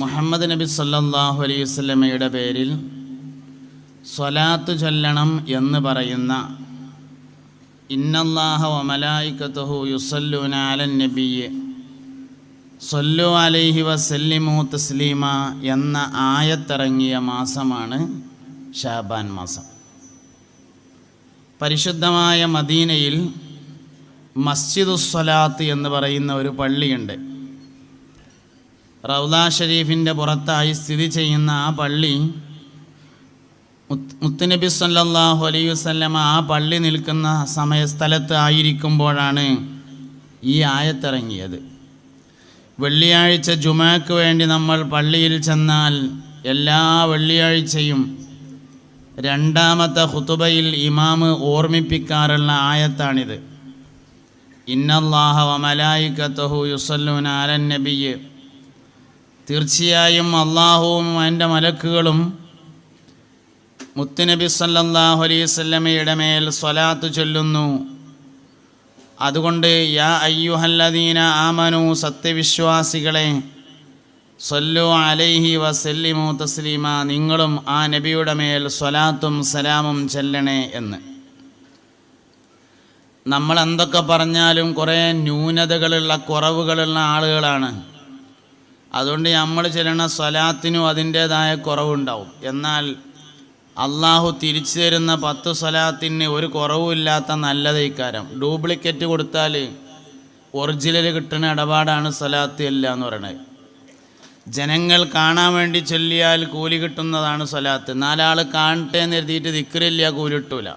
മുഹമ്മദ് നബി സല്ലാഹു അലൈഹി വസല്ലമയുടെ പേരിൽ സ്വലാത്ത് ചൊല്ലണം എന്ന് പറയുന്ന ഇന്നല്ലാഹ ഒമലായിക്കത്തുഹു യുസല്ലൂന നബിയെ സൊല്ലു അലൈഹി വസല്ലിമു തസ്ലീമ എന്ന ആയത്തിറങ്ങിയ മാസമാണ് ഷാബാൻ മാസം. പരിശുദ്ധമായ മദീനയിൽ മസ്ജിദുസ്വലാത്ത് എന്ന് പറയുന്ന ഒരു പള്ളിയുണ്ട്. റൗദ ഷരീഫിന്റെ പുറത്തായി സ്ഥിതി ചെയ്യുന്ന ആ പള്ളി മുത്ത് മുത്തുനബി സല്ലാഹു അലൈഹി വസല്ലമ ആ പള്ളി നിൽക്കുന്ന സമയ സ്ഥലത്ത് ആയിരിക്കുമ്പോഴാണ് ഈ ആയത്തിറങ്ങിയത്. വെള്ളിയാഴ്ച ജുമാക്ക് വേണ്ടി നമ്മൾ പള്ളിയിൽ ചെന്നാൽ എല്ലാ വെള്ളിയാഴ്ചയും രണ്ടാമത്തെ ഹുതുബയിൽ ഇമാമ് ഓർമ്മിപ്പിക്കാറുള്ള ആയത്താണിത്. ഇന്നല്ലാഹ വമലായിക്കത്തഹു യുസല്ലൂന അലൻ തീർച്ചയായും അള്ളാഹുവും എന്റെ മലക്കുകളും മുത്തുനബി സല്ലാഹു അലൈവല്ലമയുടെ മേൽ സ്വലാത്ത് ചൊല്ലുന്നു. അതുകൊണ്ട് യാ അയ്യുഹല്ലദീന ആമനു സത്യവിശ്വാസികളെ സൊല്ലു അലൈഹി വസല്ലിമു തസ്ലീമ നിങ്ങളും ആ നബിയുടെ മേൽ സ്വലാത്തും സലാമും ചെല്ലണേ എന്ന്. നമ്മൾ എന്തൊക്കെ പറഞ്ഞാലും കുറേ ന്യൂനതകളുള്ള കുറവുകളുള്ള ആളുകളാണ്. അതുകൊണ്ട് നമ്മൾ ചെല്ലണ സ്വലാത്തിനും അതിന്റേതായ കുറവുണ്ടാവും. എന്നാൽ അള്ളാഹു തിരിച്ചു തരുന്ന പത്ത് സ്വലാത്തിന് ഒരു കുറവുമില്ലാത്ത നല്ലതൈക്കാരം ഡ്യൂപ്ലിക്കറ്റ് കൊടുത്താൽ ഒറിജിനൽ കിട്ടുന്ന ഇടപാടാണ് സ്വലാത്ത് അല്ല എന്ന് പറയുന്നത് ജനങ്ങൾ കാണാൻ വേണ്ടി ചൊല്ലിയാൽ കൂലി കിട്ടുന്നതാണ് സ്വലാത്ത്. നാലാൾ കാണട്ടെ എന്ന് എഴുതിയിട്ട് ദിക്കറില്ല കൂലി കിട്ടൂല.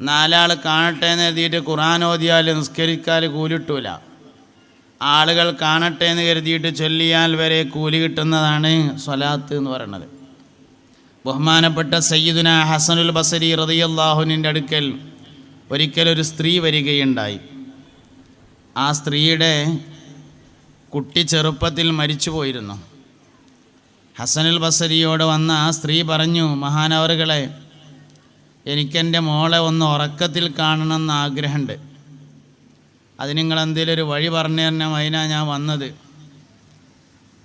നാലാൾ കാണട്ടെ എന്ന് എഴുതിയിട്ട് ഖുറാൻ ഓതിയാൽ നിസ്കരിക്കാൽ കൂലി കിട്ടൂല. ആളുകൾ കാണട്ടെ എന്ന് കരുതിയിട്ട് ചൊല്ലിയാൽ വരെ കൂലി കിട്ടുന്നതാണ് സ്വലാത്ത് എന്ന് പറയുന്നത്. ബഹുമാനപ്പെട്ട സയ്യിദുന ഹസനുൽ ബസരി റതിയല്ലാഹുവിന്റെ അടുക്കൽ ഒരിക്കലൊരു സ്ത്രീ വരികയുണ്ടായി. ആ സ്ത്രീയുടെ കുട്ടി ചെറുപ്പത്തിൽ മരിച്ചു പോയിരുന്നു ഹസനുൽ ബസരിയോട് വന്ന ആ സ്ത്രീ പറഞ്ഞു മഹാനവറുകളെ എനിക്കെന്റെ മോളെ ഒന്ന് ഉറക്കത്തിൽ കാണണമെന്ന് ആഗ്രഹമുണ്ട്. അത് നിങ്ങൾ എന്തെങ്കിലും ഒരു വഴി പറഞ്ഞു തന്നെ അതിനാ ഞാൻ വന്നത്.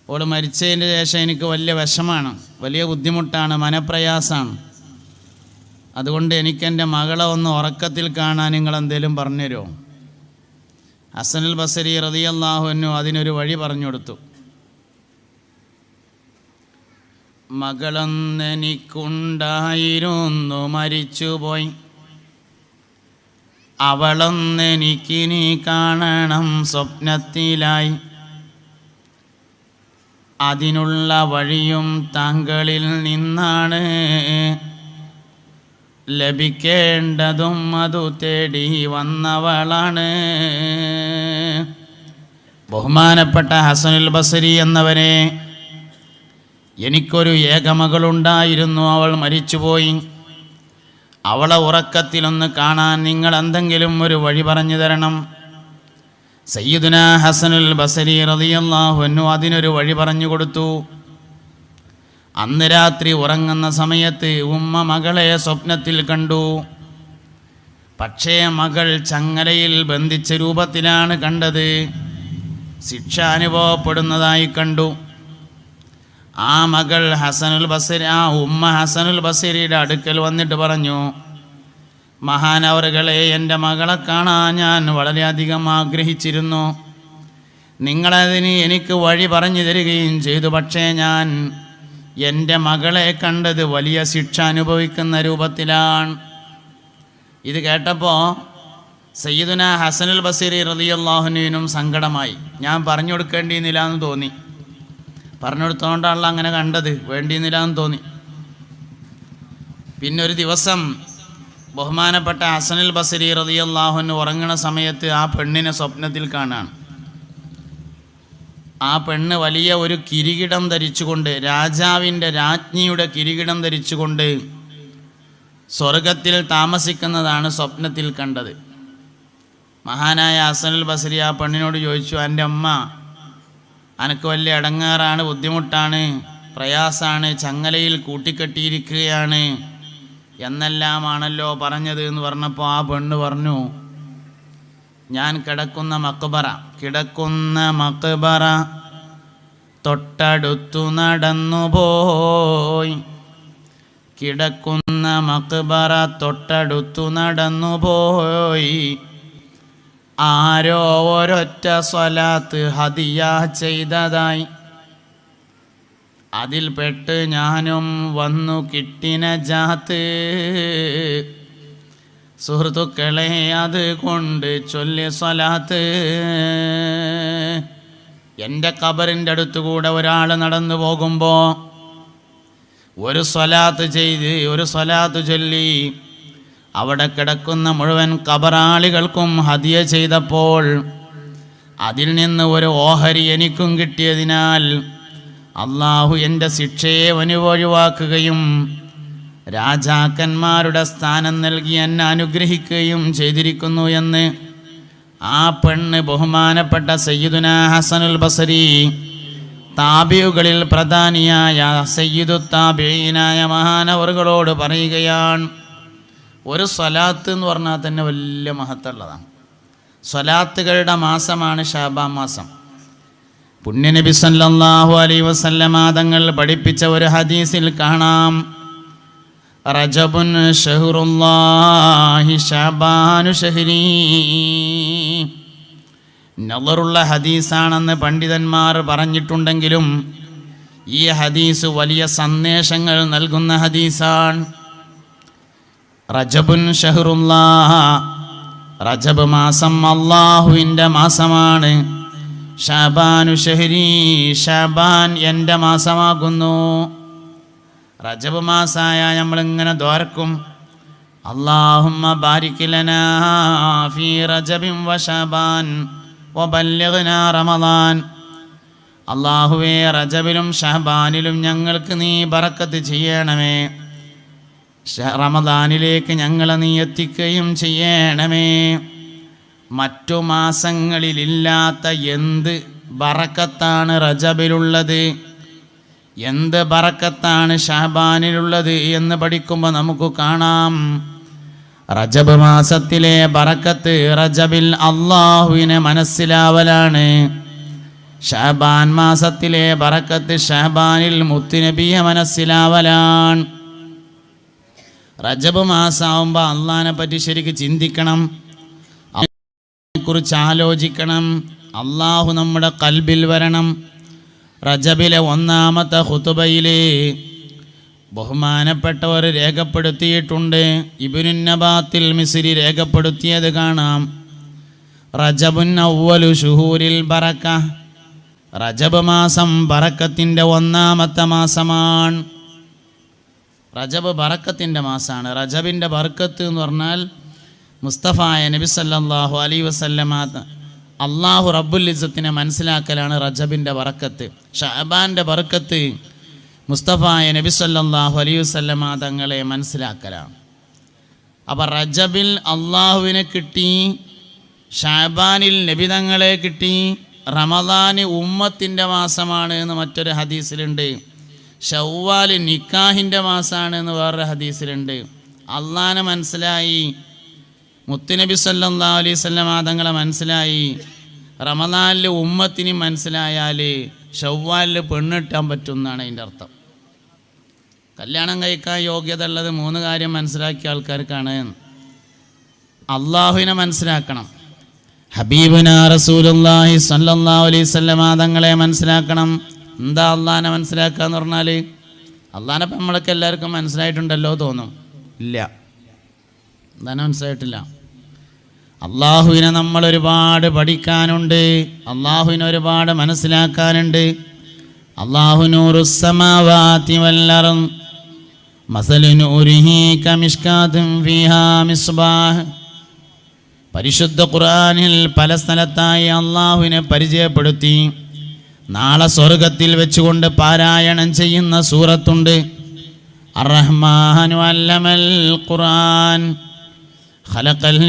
ഓൾ മരിച്ചതിന് ശേഷം എനിക്ക് വലിയ വിഷമാണ്. വലിയ ബുദ്ധിമുട്ടാണ്. മനപ്രയാസമാണ് അതുകൊണ്ട് എനിക്കെന്റെ മകളെ ഒന്ന് ഉറക്കത്തിൽ കാണാൻ നിങ്ങൾ എന്തെങ്കിലും പറഞ്ഞുതരുമോ? ഹസനുൽ ബസരി റതിയല്ലാഹുവിനു അതിനൊരു വഴി പറഞ്ഞു കൊടുത്തു. മകളൊന്നെനിക്കുണ്ടായിരുന്നു മരിച്ചുപോയി. അവളൊന്നെനിക്കിനി കാണണം സ്വപ്നത്തിലായി. അതിനുള്ള വഴിയും താങ്കളിൽ നിന്നാണ്. ലഭിക്കേണ്ടതും അതു തേടി വന്നവളാണ്. ബഹുമാനപ്പെട്ട ഹസനുൽ ബസരി എന്നവനെ എനിക്കൊരു ഏകമകളുണ്ടായിരുന്നു. അവൾ മരിച്ചുപോയി. അവളെ ഉറക്കത്തിലൊന്ന് കാണാൻ നിങ്ങൾ എന്തെങ്കിലും ഒരു വഴി പറഞ്ഞു തരണം. സയ്യിദുന ഹസനുൽ ബസരി റളിയല്ലാഹു അതിനൊരു വഴി പറഞ്ഞു കൊടുത്തു. അന്ന് രാത്രി ഉറങ്ങുന്ന സമയത്ത് ഉമ്മ മകളെ സ്വപ്നത്തിൽ കണ്ടു. പക്ഷേ മകൾ ചങ്ങലയിൽ ബന്ധിച്ച രൂപത്തിലാണ് കണ്ടത്. ശിക്ഷ അനുഭവപ്പെടുന്നതായി കണ്ടു. ആ മകൾ ഹസനുൽ ബസരി ആ ഉമ്മ ഹസനുൽ ബസരിയുടെ അടുക്കൽ വന്നിട്ട് പറഞ്ഞു മഹാനവറുകളെ എന്റെ മകളെ കാണാൻ ഞാൻ വളരെയധികം ആഗ്രഹിച്ചിരുന്നു. നിങ്ങളതിന് എനിക്ക് വഴി പറഞ്ഞു തരികയും ചെയ്തു. പക്ഷേ ഞാൻ എന്റെ മകളെ കണ്ടത് വലിയ ശിക്ഷ അനുഭവിക്കുന്ന രൂപത്തിലാണ്. ഇത് കേട്ടപ്പോൾ സയ്യിദുന ഹസനുൽ ബസീർ റലിയല്ലാഹുനുവിനും സങ്കടമായി. ഞാൻ പറഞ്ഞു കൊടുക്കേണ്ടിയിരുന്നില്ല എന്ന് തോന്നി. പറഞ്ഞു കൊടുത്തോണ്ടാണല്ലോ അങ്ങനെ കണ്ടത്. വേണ്ടിയിരുന്നില്ല എന്ന് തോന്നി. പിന്നെ ഒരു ദിവസം ബഹുമാനപ്പെട്ട ഹസനുൽ ബസരി റതിയല്ലാഹുന് ഉറങ്ങണ സമയത്ത് ആ പെണ്ണിനെ സ്വപ്നത്തിൽ കാണാണ്. ആ പെണ്ണ് വലിയ ഒരു കിരീടം ധരിച്ചുകൊണ്ട് രാജാവിന്റെ രാജ്ഞിയുടെ കിരീടം ധരിച്ചുകൊണ്ട് സ്വർഗത്തിൽ താമസിക്കുന്നതാണ് സ്വപ്നത്തിൽ കണ്ടത്. മഹാനായ ഹസനുൽ ബസരി ആ പെണ്ണിനോട് ചോദിച്ചു എന്റെ അമ്മ അനക്ക് വലിയ ഇടങ്ങാറാണ് ബുദ്ധിമുട്ടാണ് പ്രയാസാണ് ചങ്ങലയിൽ കൂട്ടിക്കെട്ടിയിരിക്കുകയാണ്. എന്നെല്ലാമാണല്ലോ പറഞ്ഞത് എന്ന് പറഞ്ഞപ്പോൾ ആ പെണ്ണ് പറഞ്ഞു ഞാൻ കിടക്കുന്ന മക്ബറ കിടക്കുന്ന മക്ബറ തൊട്ടടുത്തു നടന്നുപോയി കിടക്കുന്ന മക്ബറ തൊട്ടടുത്തു നടന്നുപോയി ആരോ ഒരൊറ്റ സ്വലാത്ത് ഹദിയ ചെയ്തതായി. അതിൽപ്പെട്ട് ഞാനും വന്നു കിട്ടിന ജാത്ത്. സുഹൃത്തുക്കളെ അത് കൊണ്ട് ചൊല്ലി സ്വലാത്ത്. എന്റെ കബറിന്റെ അടുത്തുകൂടെ ഒരാൾ നടന്നു പോകുമ്പോൾ ഒരു സ്വലാത്ത് ചെയ്ത് ഒരു സ്വലാത്ത് ചൊല്ലി അവിടെ കിടക്കുന്ന മുഴുവൻ കബറാളികൾക്കും ഹതിയ ചെയ്തപ്പോൾ അതിൽ നിന്ന് ഒരു ഓഹരി എനിക്കും കിട്ടിയതിനാൽ അള്ളാഹു എന്റെ ശിക്ഷയെ ഒഴിവാക്കുകയും രാജാക്കന്മാരുടെ സ്ഥാനം നൽകി എന്നെ അനുഗ്രഹിക്കുകയും ചെയ്തിരിക്കുന്നു എന്ന് ആ പെണ്ണ് ബഹുമാനപ്പെട്ട സയ്യിദുന ഹസനുൽ ബസരി താബിയുകളിൽ പ്രധാനിയായ സയ്യിദു താബിയനായ മഹാനവറുകളോട് പറയുകയാണ്. ഒരു സ്വലാത്ത് എന്ന് പറഞ്ഞാൽ തന്നെ വലിയ മഹത്തുള്ളതാണ് സ്വലാത്തുകളുടെ മാസമാണ് ഷാബാ മാസം. പുണ്യനബി സല്ലാഹു അലൈ വസല്ലമ തങ്ങൾ പഠിപ്പിച്ച ഒരു ഹദീസിൽ കാണാം. റജബുൻ ഷാബാനു ഷഹരീ. നളറുള്ള ഹദീസാണെന്ന് പണ്ഡിതന്മാർ പറഞ്ഞിട്ടുണ്ടെങ്കിലും ഈ ഹദീസ് വലിയ സന്ദേശങ്ങൾ നൽകുന്ന ഹദീസാണ്. റജബുൻ ഷഹറുല്ലാഹ. റജബ് മാസം അള്ളാഹുവിന്റെ മാസമാണ്. ഷബാനു ഷഹരി ഷാബാൻ എന്റെ മാസമാകുന്നു. റജബ് മാസായ നമ്മളിങ്ങനെ ദ്വാരക്കും. അള്ളാഹുമ്മ ബാരിക്കിലനാ ഫീ റജബിൻ വ ഷാബാൻ വബല്ലിഗ്നാ റമദാൻ. അള്ളാഹുവേ റജബിലും ഷഹബാനിലും ഞങ്ങൾക്ക് നീ ബറക്കത്ത് ചെയ്യണമേ. റമദാനിലേക്ക് ഞങ്ങളെ നീ എത്തിക്കുകയും ചെയ്യണമേ. മറ്റു മാസങ്ങളിലില്ലാത്ത എന്ത് ബറക്കത്താണ് റജബിലുള്ളത്? എന്ത് ബറക്കത്താണ് ഷഹബാനിലുള്ളത് എന്ന് പഠിക്കുമ്പോൾ നമുക്ക് കാണാം. റജബ് മാസത്തിലെ ബറക്കത്ത് റജബിൽ അള്ളാഹുവിനെ മനസ്സിലാവലാണ്. ഷഹബാൻ മാസത്തിലെ ബറക്കത്ത് ഷഹബാനിൽ മുത്തുനബിയെ മനസ്സിലാവലാണ്. റജബ് മാസമാകുമ്പോൾ അള്ളഹാനെ പറ്റി ശരിക്ക് ചിന്തിക്കണം. കുറിച്ച് ആലോചിക്കണം. അള്ളാഹു നമ്മുടെ കൽബിൽ വരണം. റജബിലെ ഒന്നാമത്തെ ഹുതുബയിൽ ബഹുമാനപ്പെട്ടവർ രേഖപ്പെടുത്തിയിട്ടുണ്ട്. ഇബിനുന്നബാത്തിൽ മിസിരി രേഖപ്പെടുത്തിയത് കാണാം. റജബുൻ അവലു ഷുഹൂരിൽ ബറക്ക. റജബ് മാസം ബറക്കത്തിന്റെ ഒന്നാമത്തെ മാസമാണ്. റജബ് ബറക്കത്തിന്റെ മാസമാണ് റജബിന്റെ ബർക്കത്ത് എന്ന് പറഞ്ഞാൽ മുസ്തഫായ നബി സല്ലല്ലാഹു അലൈ വസല്ലമ അള്ളാഹു റബ്ബുൽ ഇസത്തിനെ മനസ്സിലാക്കലാണ് റജബിന്റെ ബറക്കത്ത്. ഷഹബാന്റെ ബറക്കത്ത് മുസ്തഫായ നബി സല്ലല്ലാഹു അലൈ വസല്ലമ തങ്ങളെ മനസ്സിലാക്കലാണ്. അപ്പം റജബിൽ അള്ളാഹുവിനെ കിട്ടി ഷാബാനിൽ നബി തങ്ങളെ കിട്ടി റമദാന് ഉമ്മത്തിന്റെ മാസമാണ് എന്ന് മറ്റൊരു ഹദീസിലുണ്ട്. ഷവ്വാൽ നിക്കാഹിന്റെ മാസമാണ് എന്ന് വേറൊരു ഹദീസിലുണ്ട്. അള്ളാനെ മനസ്സിലായി. മുത്തുനബി സല്ലാ അലൈഹി മാതങ്ങളെ തങ്ങളെ മനസ്സിലായി. റമദാനിൽ ഉമ്മത്തിന് മനസ്സിലായാൽ ഷവ്വാലിൽ പെണ്ണിട്ടാൻ പറ്റുമെന്നാണ് അതിന്റെ അർത്ഥം. കല്യാണം കഴിക്കാൻ യോഗ്യത ഉള്ളത് മൂന്ന് കാര്യം മനസ്സിലാക്കിയ ആൾക്കാർക്കാണ്. അള്ളാഹുവിനെ മനസ്സിലാക്കണം. ഹബീബിന റസൂലുല്ലാഹി സല്ലാ അലൈഹി മാതങ്ങളെ തങ്ങളെ മനസ്സിലാക്കണം. എന്താ അള്ളഹാനെ മനസ്സിലാക്കുക എന്ന് പറഞ്ഞാൽ അള്ളഹാനെ ഇപ്പം നമ്മളൊക്കെ എല്ലാവർക്കും മനസ്സിലായിട്ടുണ്ടല്ലോ തോന്നും. ഇല്ല. എന്താണ് മനസ്സിലായിട്ടില്ല. അള്ളാഹുവിനെ നമ്മൾ ഒരുപാട് പഠിക്കാനുണ്ട്. അള്ളാഹുവിനെ ഒരുപാട് മനസ്സിലാക്കാനുണ്ട്. പരിശുദ്ധ ഖുർആനിൽ പല സ്ഥലത്തായി അള്ളാഹുവിനെ പരിചയപ്പെടുത്തി. നാളെ സ്വർഗത്തിൽ വെച്ചുകൊണ്ട് പാരായണം ചെയ്യുന്ന സൂറത്തുണ്ട്. ഖുർആൻ. ഖലഖൽ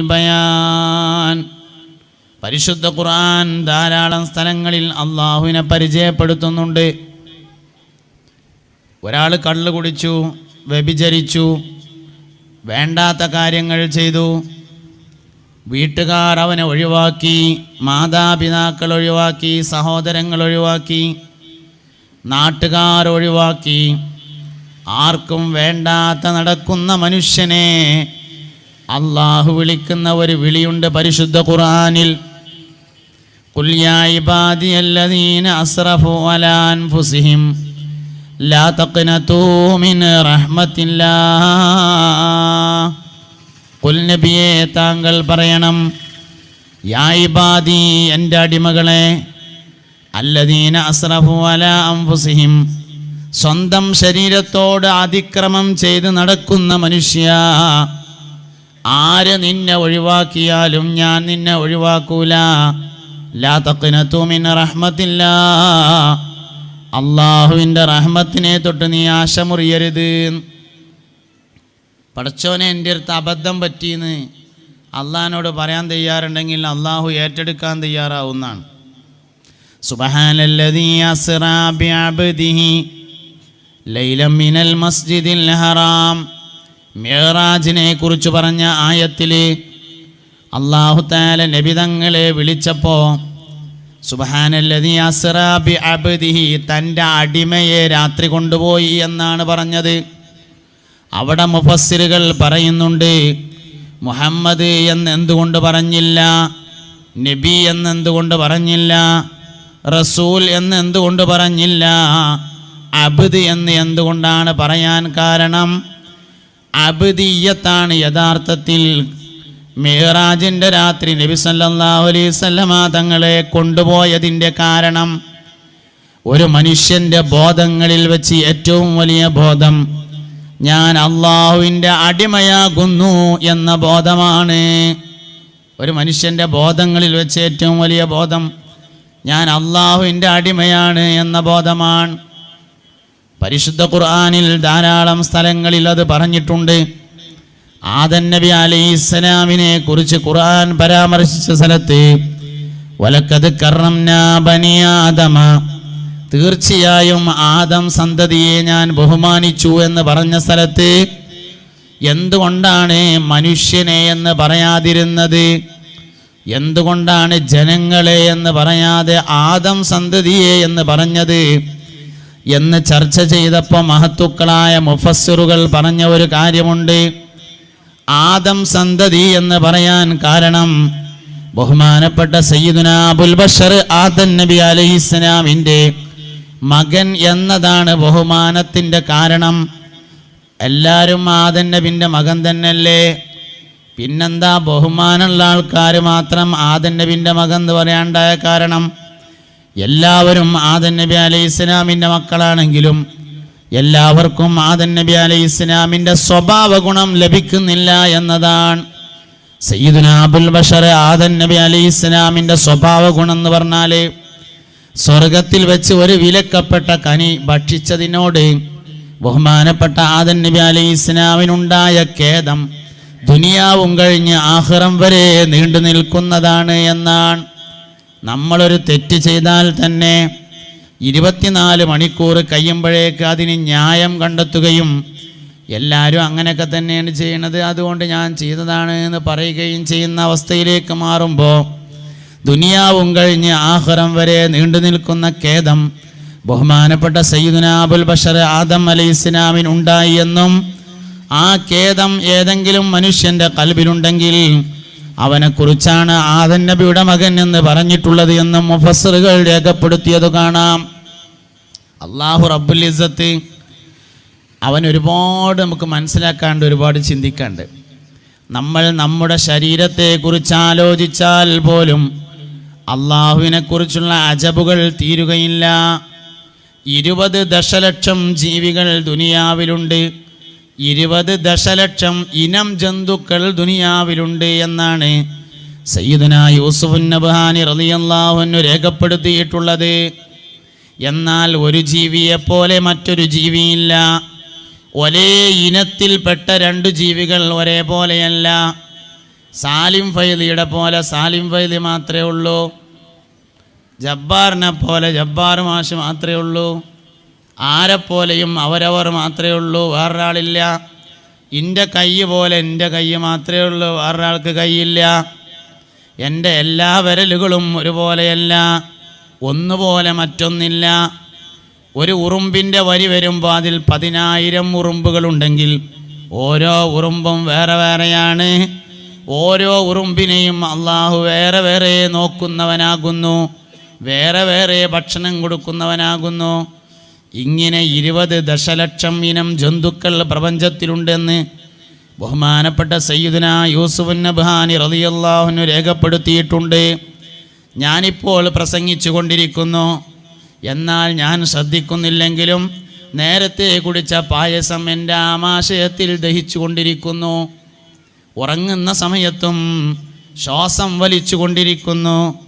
ബയാൻ. പരിശുദ്ധ ഖുർആൻ ധാരാളം സ്ഥലങ്ങളിൽ അള്ളാഹുവിനെ പരിചയപ്പെടുത്തുന്നുണ്ട്. ഒരാൾ കള്ളു കുടിച്ചു വ്യഭിചരിച്ചു വേണ്ടാത്ത കാര്യങ്ങൾ ചെയ്തു. വീട്ടുകാർ അവനെ ഒഴിവാക്കി മാതാപിതാക്കൾ ഒഴിവാക്കി സഹോദരങ്ങൾ ഒഴിവാക്കി നാട്ടുകാർ ഒഴിവാക്കി. ആർക്കും വേണ്ടാത്ത നടക്കുന്ന മനുഷ്യനെ അള്ളാഹു വിളിക്കുന്ന ഒരു വിളിയുണ്ട് പരിശുദ്ധ ഖുറാനിൽ കുല്യായിബാദിയല്ലദീന അസ്റഫു ലാ മിൻ റഹ്മത്തില്ലാ. കുൽ നബിയേ താങ്കൾ പറയണം യായിബാദി എന്റെ അടിമകളെ അല്ലദീന അസ്രഫു അല അംഫുസിഹിം സ്വന്തം ശരീരത്തോട് അതിക്രമം ചെയ്ത് നടക്കുന്ന മനുഷ്യ ആര് നിന്നെ ഒഴിവാക്കിയാലും ഞാൻ നിന്നെ ഒഴിവാക്കൂല. ലാ തഖ്നതു മിൻ റഹ്മത്തില്ല. അള്ളാഹുവിന്റെ റഹ്മത്തിനെ തൊട്ട് നീ ആശ മുറിയരുത് പടച്ചോനെ എന്റെ അടുത്ത് അബദ്ധം പറ്റിയെന്ന്. അള്ളഹാനോട് പറയാൻ തയ്യാറുണ്ടെങ്കിൽ അള്ളാഹു ഏറ്റെടുക്കാൻ തയ്യാറാവുന്നതാണ്. ലൈലം മിനൽ മസ്ജിദിൽ ഹറാം. കുറിച്ച് പറഞ്ഞ ആയത്തിൽ അള്ളാഹു താല നബിതങ്ങളെ വിളിച്ചപ്പോൾ സുബഹാനല്ലദീ അസ്റാ ബിഅബ്ദിഹി തന്റെ അടിമയെ രാത്രി കൊണ്ടുപോയി എന്നാണ് പറഞ്ഞത്. അവിടെ മുഫസ്സിലുകൾ പറയുന്നുണ്ട് മുഹമ്മദ് എന്ന് എന്തുകൊണ്ട് പറഞ്ഞില്ല? നബി എന്ന് എന്തുകൊണ്ട് പറഞ്ഞില്ല? റസൂൽ എന്ന് എന്തുകൊണ്ട് പറഞ്ഞില്ല? അബ്ദ് എന്ന് എന്തുകൊണ്ടാണ് പറയാൻ കാരണം? അബ്ദിയത്താണ് യഥാർത്ഥത്തിൽ മേറാജിന്റെ രാത്രി നബി സല്ലല്ലാഹു അലൈഹി വസല്ലമ തങ്ങളെ കൊണ്ടുപോയതിന്റെ കാരണം. ഒരു മനുഷ്യന്റെ ബോധങ്ങളിൽ വെച്ച് ഏറ്റവും വലിയ ബോധം ഞാൻ അള്ളാഹുവിന്റെ അടിമയാകുന്നു എന്ന ബോധമാണ്. ഒരു മനുഷ്യന്റെ ബോധങ്ങളിൽ വെച്ച് ഏറ്റവും വലിയ ബോധം ഞാൻ അള്ളാഹുവിന്റെ അടിമയാണ് എന്ന ബോധമാണ്. പരിശുദ്ധ ഖുർആാനിൽ ധാരാളം സ്ഥലങ്ങളിൽ അത് പറഞ്ഞിട്ടുണ്ട്. ആദൻ നബി അലി ഇസ്ലാമിനെ കുറിച്ച് ഖുർആൻ പരാമർശിച്ച സ്ഥലത്ത് വലക്കത് കർണംന ബനിയാദമ തീർച്ചയായും ആദം സന്തതിയെ ഞാൻ ബഹുമാനിച്ചു എന്ന് പറഞ്ഞ സ്ഥലത്ത് എന്തുകൊണ്ടാണ് മനുഷ്യനെ എന്ന് പറയാതിരുന്നത്? എന്തുകൊണ്ടാണ് ജനങ്ങളെ എന്ന് പറയാതെ ആദം സന്തതിയെ എന്ന് പറഞ്ഞത്? എന്ന് ചർച്ച ചെയ്തപ്പോൾ മഹത്തുക്കളായ മുഫസ്സിറുകൾ പറഞ്ഞ ഒരു കാര്യമുണ്ട്. ആദം സന്തതി എന്ന് പറയാൻ കാരണം ബഹുമാനപ്പെട്ട സയ്യിദുന അബുൽ ബഷർ ആദൻ നബി അലഹിസ്ലാമിന്റെ മകൻ എന്നതാണ് ബഹുമാനത്തിന്റെ കാരണം. എല്ലാവരും ആദൻ നബിന്റെ മകൻ തന്നെയല്ലേ? പിന്നെന്താ ബഹുമാനമുള്ള ആൾക്കാർ മാത്രം ആദൻ നബിന്റെ മകൻ എന്ന് പറയാണ്ടായ കാരണം. എല്ലാവരും ആദൻ നബി അലൈഹി ഇസ്ലാമിന്റെ മക്കളാണെങ്കിലും എല്ലാവർക്കും ആദൻ നബി അലൈഹി ഇസ്ലാമിന്റെ സ്വഭാവ ഗുണം ലഭിക്കുന്നില്ല എന്നതാണ്. സയ്യിദുന അബുൽ ബഷർ ആദൻ നബി അലൈഹി ഇസ്ലാമിന്റെ സ്വഭാവ ഗുണം എന്ന് പറഞ്ഞാൽ സ്വർഗത്തിൽ വെച്ച് ഒരു വിലക്കപ്പെട്ട കനി ഭക്ഷിച്ചതിനോട് ബഹുമാനപ്പെട്ട ആദൻ നബി അലൈഹി ഇസ്ലാമിനുണ്ടായ ഖേദം ദുനിയാവും കഴിഞ്ഞ് ആഹ്റം വരെ നീണ്ടു നിൽക്കുന്നതാണ് എന്നാണ്. നമ്മളൊരു തെറ്റ് ചെയ്താൽ തന്നെ ഇരുപത്തിനാല് മണിക്കൂർ കഴിയുമ്പോഴേക്ക് അതിന് ന്യായം കണ്ടെത്തുകയും എല്ലാവരും അങ്ങനെയൊക്കെ തന്നെയാണ് ചെയ്യണത്. അതുകൊണ്ട് ഞാൻ ചെയ്തതാണ് എന്ന് പറയുകയും ചെയ്യുന്ന അവസ്ഥയിലേക്ക് മാറുമ്പോൾ ദുനിയാവും കഴിഞ്ഞ് ആഹുറം വരെ നീണ്ടു നിൽക്കുന്ന ഖേദം ബഹുമാനപ്പെട്ട സയ്യിദുന അബുൽ ബഷർ ആദം അലൈഹി ഇസ്ലാമിന് ഉണ്ടായി എന്നും ആ ഖേദം ഏതെങ്കിലും മനുഷ്യന്റെ കൽബിലുണ്ടെങ്കിൽ അവനെക്കുറിച്ചാണ് ആദൻ നബിയുടെ മകൻ എന്ന് പറഞ്ഞിട്ടുള്ളത് എന്നും മുഫസറുകൾ രേഖപ്പെടുത്തിയത് കാണാം. അള്ളാഹു റബ്ബുൽ ഇസ്സത്ത് അവൻ ഒരുപാട് നമുക്ക് മനസ്സിലാക്കാണ്ട് ഒരുപാട് ചിന്തിക്കാണ്ട്. നമ്മൾ നമ്മുടെ ശരീരത്തെക്കുറിച്ച് ആലോചിച്ചാൽ പോലും അള്ളാഹുവിനെക്കുറിച്ചുള്ള അജബുകൾ തീരുകയില്ല. ഇരുപത് ദശലക്ഷം ജീവികൾ ദുനിയാവിലുണ്ട്. ഇരുപത് ദശലക്ഷം ഇനം ജന്തുക്കൾ ദുനിയാവിലുണ്ട് എന്നാണ് സയ്യിദുന യൂസുഫുൻ നബ്ഹാനി അൻഹു രേഖപ്പെടുത്തിയിട്ടുള്ളത്. എന്നാൽ ഒരു ജീവിയെപ്പോലെ മറ്റൊരു ജീവിയില്ല. ഒരേ ഇനത്തിൽപ്പെട്ട രണ്ട് ജീവികൾ ഒരേപോലെയല്ല. സാലിം ഫൈദിയുടെ പോലെ സാലിം ഫൈദി മാത്രമേ ഉള്ളൂ. ജബ്ബാറിനെ പോലെ ജബ്ബാർ മാഷ് മാത്രമേ ഉള്ളൂ. ആരെപ്പോലെയും അവരവർ മാത്രമേ ഉള്ളൂ. വേറൊരാളില്ല. എന്റെ കൈ പോലെ എന്റെ കൈ മാത്രമേ ഉള്ളൂ. വേറൊരാൾക്ക് കൈയില്ല. എന്റെ എല്ലാ വിരലുകളും ഒരുപോലെയല്ല. ഒന്നുപോലെ മറ്റൊന്നില്ല. ഒരു ഉറുമ്പിന്റെ വരി വരുമ്പോൾ അതിൽ പതിനായിരം ഉറുമ്പുകളുണ്ടെങ്കിൽ ഓരോ ഉറുമ്പും വേറെ വേറെയാണ്. ഓരോ ഉറുമ്പിനെയും അള്ളാഹു വേറെ വേറെ നോക്കുന്നവനാകുന്നു വേറെ വേറെ ഭക്ഷണം കൊടുക്കുന്നവനാകുന്നു. ഇങ്ങനെ ഇരുപത് ദശലക്ഷം ഇനം ജന്തുക്കൾ പ്രപഞ്ചത്തിലുണ്ടെന്ന് ബഹുമാനപ്പെട്ട സയ്യിദന യൂസുഫ് നബ്ഹാനി റതിയല്ലാഹുനു രേഖപ്പെടുത്തിയിട്ടുണ്ട്. ഞാനിപ്പോൾ പ്രസംഗിച്ചു കൊണ്ടിരിക്കുന്നു. എന്നാൽ ഞാൻ ശ്രദ്ധിക്കുന്നില്ലെങ്കിലും നേരത്തെ കുടിച്ച പായസം എന്റെ ആമാശയത്തിൽ ദഹിച്ചു കൊണ്ടിരിക്കുന്നു. ഉറങ്ങുന്ന സമയത്തും ശ്വാസം വലിച്ചു കൊണ്ടിരിക്കുന്നു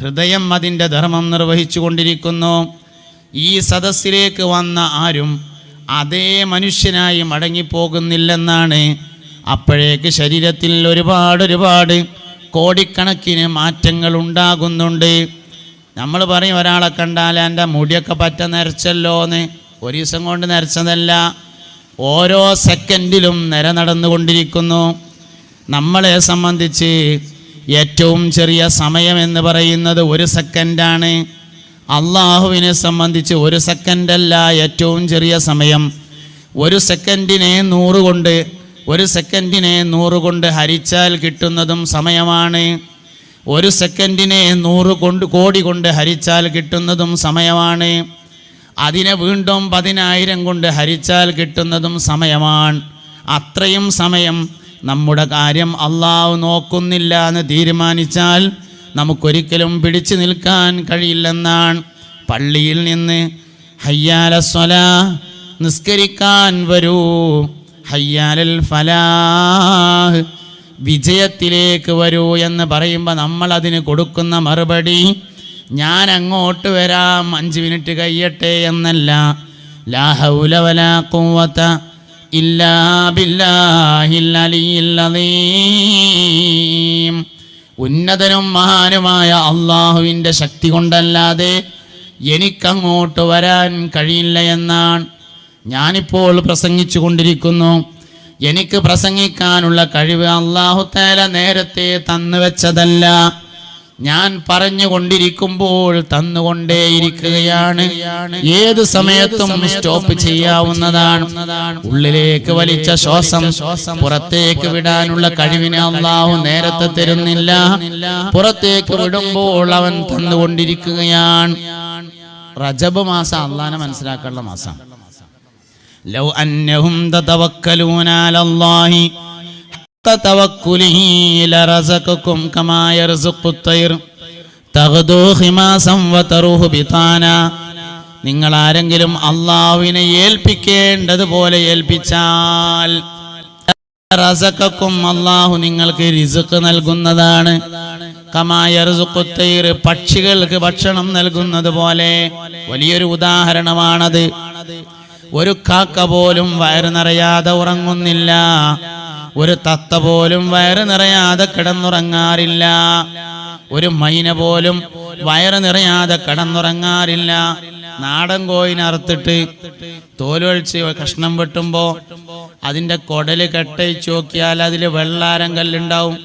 ഹൃദയം അതിന്റെ ധർമ്മം നിർവഹിച്ചു കൊണ്ടിരിക്കുന്നു ഈ സദസ്സിലേക്ക് വന്ന ആരും അതേ മനുഷ്യനായി മടങ്ങിപ്പോകുന്നില്ലെന്നാണ്. അപ്പോഴേക്ക് ശരീരത്തിൽ ഒരുപാട് ഒരുപാട് കോടിക്കണക്കിന് മാറ്റങ്ങൾ ഉണ്ടാകുന്നുണ്ട്. നമ്മൾ പറയും ഒരാളെ കണ്ടാൽ എന്റെ മുടിയൊക്കെ പറ്റ നരച്ചല്ലോ എന്ന് ഒരു ദിവസം കൊണ്ട് നരച്ചതല്ല. ഓരോ സെക്കൻഡിലും നിര നടന്നുകൊണ്ടിരിക്കുന്നു. നമ്മളെ സംബന്ധിച്ച് ഏറ്റവും ചെറിയ സമയം എന്ന് പറയുന്നത് ഒരു സെക്കൻഡാണ്. അള്ളാഹുവിനെ സംബന്ധിച്ച് ഒരു സെക്കൻഡല്ല ഏറ്റവും ചെറിയ സമയം. ഒരു സെക്കൻഡിനെ നൂറ് കൊണ്ട് ഒരു സെക്കൻഡിനെ നൂറ് കൊണ്ട് ഹരിച്ചാൽ കിട്ടുന്നതും സമയമാണ്. ഒരു സെക്കൻഡിനെ നൂറ് കൊണ്ട് കോടി കൊണ്ട് ഹരിച്ചാൽ കിട്ടുന്നതും സമയമാണ്. അതിനെ വീണ്ടും പതിനായിരം കൊണ്ട് ഹരിച്ചാൽ കിട്ടുന്നതും സമയമാണ്. അത്രയും സമയം നമ്മുടെ കാര്യം അള്ളാഹു നോക്കുന്നില്ല എന്ന് തീരുമാനിച്ചാൽ നമുക്കൊരിക്കലും പിടിച്ചു നിൽക്കാൻ കഴിയില്ലെന്നാണ്. പള്ളിയിൽ നിന്ന് ഹയ്യാല സ്വല നിസ്കരിക്കാൻ വരൂ. ഹയ്യാലൽ ഫലാഹ് വിജയത്തിലേക്ക് വരൂ എന്ന് പറയുമ്പോൾ നമ്മൾ അതിന് കൊടുക്കുന്ന മറുപടി ഞാൻ അങ്ങോട്ട് വരാം അഞ്ച് മിനിറ്റ് കഴിയട്ടെ എന്നല്ല. ലാഹൗലവലാ ഹൗല അലിയിൽ അദീം ഉന്നതനും മഹാനുമായ അള്ളാഹുവിന്റെ ശക്തി കൊണ്ടല്ലാതെ എനിക്കങ്ങോട്ട് വരാൻ കഴിയില്ല എന്നാണ് ഞാനിപ്പോൾ പ്രസംഗിച്ചു കൊണ്ടിരിക്കുന്നു. എനിക്ക് പ്രസംഗിക്കാനുള്ള കഴിവ് അള്ളാഹു തേല നേരത്തെ തന്നു വെച്ചതല്ല. ഞാൻ പറഞ്ഞുകൊണ്ടിരിക്കുമ്പോൾ തന്നുകൊണ്ടേയിരിക്കുകയാണ്. ഏത് സമയത്തും സ്റ്റോപ്പ് ചെയ്യാവുന്നതാണ്. ഉള്ളിലേക്ക് വലിച്ച ശ്വാസം പുറത്തേക്ക് വിടാനുള്ള കഴിവിനെ അള്ളാഹു നേരത്തെ തരുന്നില്ല. പുറത്തേക്ക് വിടുമ്പോൾ അവൻ തന്നുകൊണ്ടിരിക്കുകയാണ്. റജബ് മാസം അള്ളാനെ മനസ്സിലാക്കാനുള്ള മാസം. ലൗ അന്നഹും توكله لرزقكم كما يرزق الطير تغدو خماسا وتروح بطانا നിങ്ങൾ ആരെങ്കിലും അള്ളാഹുവിനെ ഏൽപ്പിക്കേണ്ടതുപോലെ ഏൽപ്പിച്ചാൽ റസക്കും അള്ളാഹു നിങ്ങൾക്ക് റിസുക്ക് നൽകുന്നതാണ് കമായറുസുക്കുത്തൈർ പക്ഷികൾക്ക് ഭക്ഷണം നൽകുന്നത് പോലെ വലിയൊരു ഉദാഹരണമാണത് ഒരു കാക്ക പോലും വയറ് നിറയാതെ ഉറങ്ങുന്നില്ല ഒരു തത്ത പോലും വയറ് നിറയാതെ കിടന്നുറങ്ങാറില്ല. ഒരു മൈന പോലും വയറ് നിറയാതെ കിടന്നുറങ്ങാറില്ല. നാടൻ കോയിനെ തോലുവഴിച്ച് കഷ്ണം വെട്ടുമ്പോൾ അതിന്റെ കൊടൽ കെട്ടയിച്ച് നോക്കിയാൽ അതിൽ വെള്ളാരം കല്ലുണ്ടാവും.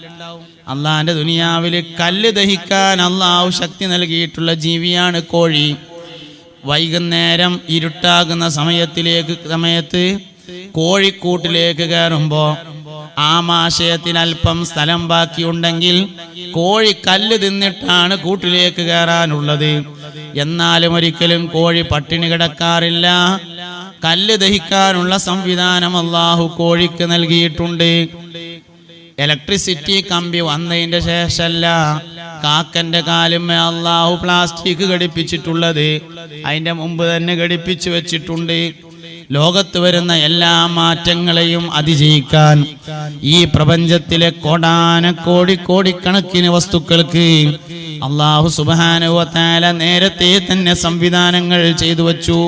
അള്ളാന്റെ ദുനിയാവിൽ കല്ല് ദഹിക്കാൻ അള്ളാഹു ശക്തി നൽകിയിട്ടുള്ള ജീവിയാണ് കോഴി. വൈകുന്നേരം ഇരുട്ടാകുന്ന സമയത്തിലേക്ക് സമയത്ത് കോഴിക്കൂട്ടിലേക്ക് കയറുമ്പോൾ ആമാശയത്തിന് അല്പം സ്ഥലം ബാക്കിയുണ്ടെങ്കിൽ കോഴി കല്ല് തിന്നിട്ടാണ് കൂട്ടിലേക്ക് കയറാനുള്ളത്. എന്നാലും ഒരിക്കലും കോഴി പട്ടിണി കിടക്കാറില്ല. കല്ല് ദഹിക്കാനുള്ള സംവിധാനം അള്ളാഹു കോഴിക്ക് നൽകിയിട്ടുണ്ട്. ഇലക്ട്രിസിറ്റി കമ്പി വന്നതിന്റെ ശേഷമല്ല കാക്കന്റെ കാലുമേ അള്ളാഹു പ്ലാസ്റ്റിക് ഘടിപ്പിച്ചിട്ടുള്ളത്. അതിന്റെ മുമ്പ് തന്നെ ഘടിപ്പിച്ചു വെച്ചിട്ടുണ്ട്. ലോകത്ത് വരുന്ന എല്ലാ മാറ്റങ്ങളെയും അതിജയിക്കാൻ ഈ പ്രപഞ്ചത്തിലെ കോടാനക്കോടി കോടി കോടിക്കണക്കിന് വസ്തുക്കൾക്ക് അള്ളാഹു സുബാനുവത്താല നേരത്തെ തന്നെ സംവിധാനങ്ങൾ ചെയ്തു വച്ചു.